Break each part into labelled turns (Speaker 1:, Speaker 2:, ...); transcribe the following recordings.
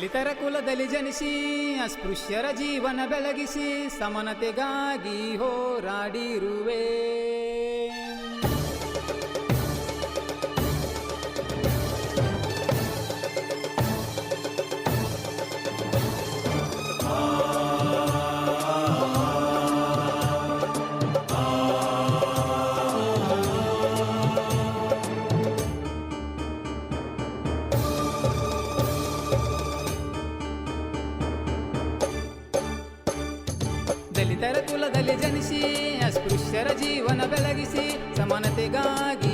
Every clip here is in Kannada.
Speaker 1: ದಲಿತರ ಕುಲದಲ್ಲಿ ಜನಿಸಿ ಅಸ್ಪೃಶ್ಯರ ಜೀವನ ಬೆಳಗಿಸಿ ಸಮನತೆಗಾಗಿ ಹೋರಾಡಿರುವೆ. ಕುಲದಲ್ಲಿ ಜನಿಸಿ ಅಸ್ಪೃಶ್ಯರ ಜೀವನ ಬೆಳಗಿಸಿ ಸಮಾನತೆಗಾಗಿ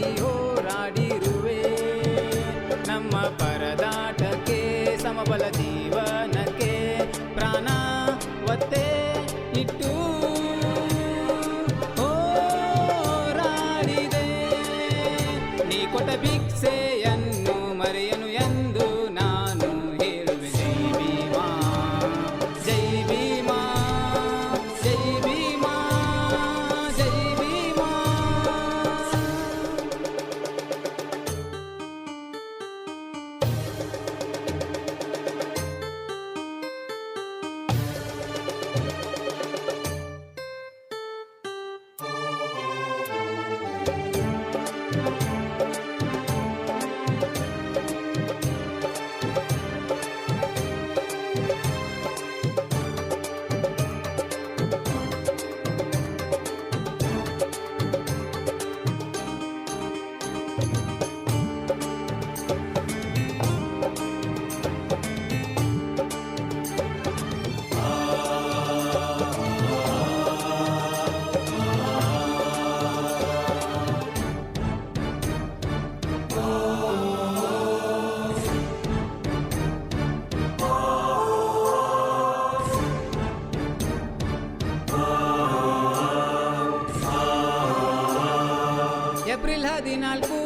Speaker 1: ಏಪ್ರಿಲ್ ಹದಿನಾಲ್ಕು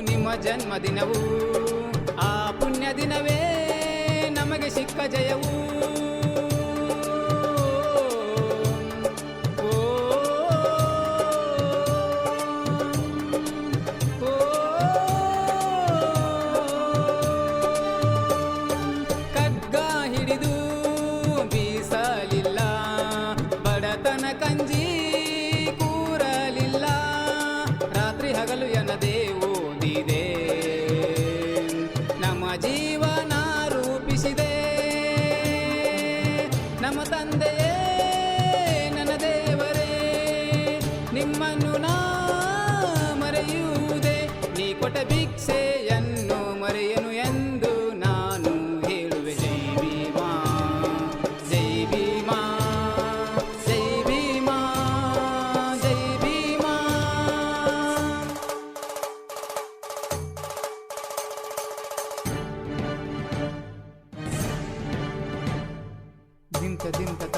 Speaker 1: ನಿಮ್ಮ ಜನ್ಮದಿನವು. ಆ ಪುಣ್ಯ ದಿನವೇ ನಮಗೆ ಸಿಕ್ಕ ಜಯವು. președinte.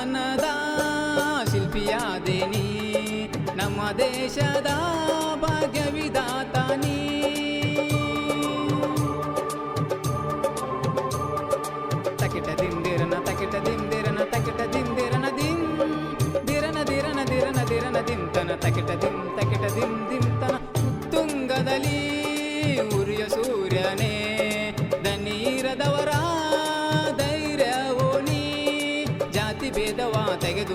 Speaker 1: ಸಂವಿಧಾನದ ಶಿಲ್ಪಿಯಾದೇನಿ, ನಮ್ಮ ದೇಶದ ಭಾಗ್ಯ ನೀ ತಕಿಟ ದಿಂದಿರನ ತಕಿಟ ದಿಂದಿರನ ತಕಿಟ ದಿಂದಿರನ ದಿಂ, ದಿರನ ದಿರನ ದಿರನ ದಿರನ ದಿಂತನ ತಕಿಟ ದಿಂ ತಕಿಟ ದಿಂ ದಿಂತನ. ತುಂಗದಲ್ಲಿ ಉರಿಯ ಸೂರ್ಯನೇ, ದನೀರದವರ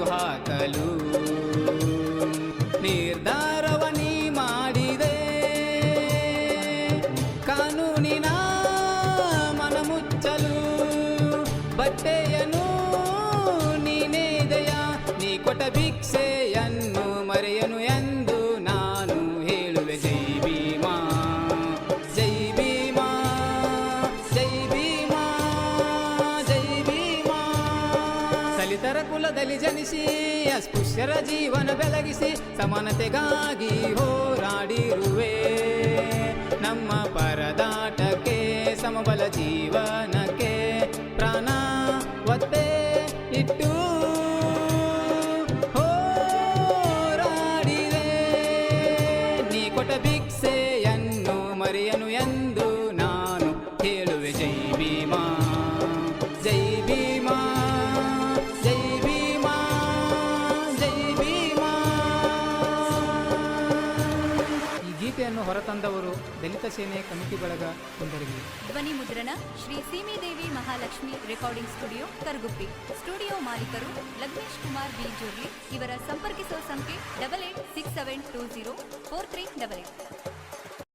Speaker 1: ಹಾಕಲು ನಿರ್ಧಾರವ ನೀ ಮಾಡಿದೆ ಕಾನೂನಿನ ಮನ ಮುಚ್ಚಲು ಬಟ್ಟೆಯನು ನೀನೇದೆಯ ನೀ ಕೊಟ್ಟ ಭಿಕ್ಷೆಯನ್ನು ಜನಿಸಿ ಅಸ್ಪೃಶ್ಯರ ಜೀವನ ಬೆಳಗಿಸಿ ಸಮಾನತೆಗಾಗಿ ಹೋರಾಡಿರುವೆ. ನಮ್ಮ ಪರದಾಟಕ್ಕೆ ಸಮಬಲ ಜೀವನಕ್ಕೆ ಹೊರತಂದವರು ದಲಿತ ಸೇನೆ ಕಮಿಟಿ ಬಳಗ ಕುಂದರಗಿ
Speaker 2: ಧ್ವನಿ ಮುದ್ರಣ, Shri Seemidevi Mahalakshmi recording studio Karaguppi. Studio ಮಾಲೀಕರು ಲಗ್ನೇಶ್ ಕುಮಾರ್ ಬಿ ಜೋರ್ಲಿ ಇವರ ಸಂಪರ್ಕಿಸುವ ಸಂಖ್ಯೆ double eight six seven two zero four three double eight.